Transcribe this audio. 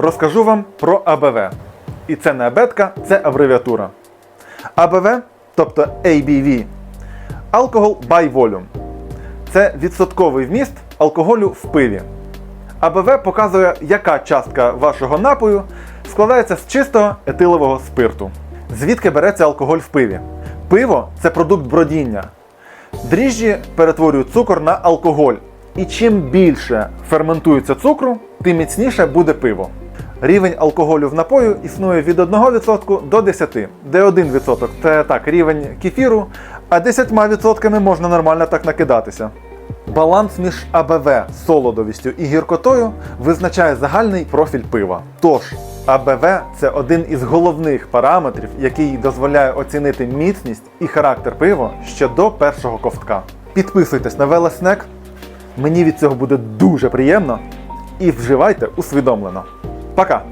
розкажу вам про АБВ. І це не абетка, це абревіатура. АБВ, тобто ABV, Alcohol by Volume. Це відсотковий вміст алкоголю в пиві. АБВ показує, яка частка вашого напою складається з чистого етилового спирту. Звідки береться алкоголь в пиві? Пиво це продукт бродіння. Дріжджі перетворюють цукор на алкоголь. І чим більше ферментується цукру, тим міцніше буде пиво. Рівень алкоголю в напою існує від 1% до 10%, де 1% це так, рівень кефіру, а 10% можна нормально так накидатися. Баланс між АБВ, солодовістю і гіркотою визначає загальний профіль пива. Тож, АБВ це один із головних параметрів, який дозволяє оцінити міцність і характер пива ще до першого ковтка. Підписуйтесь на Велеснек, мені від цього буде дуже приємно. І вживайте усвідомлено. Пока!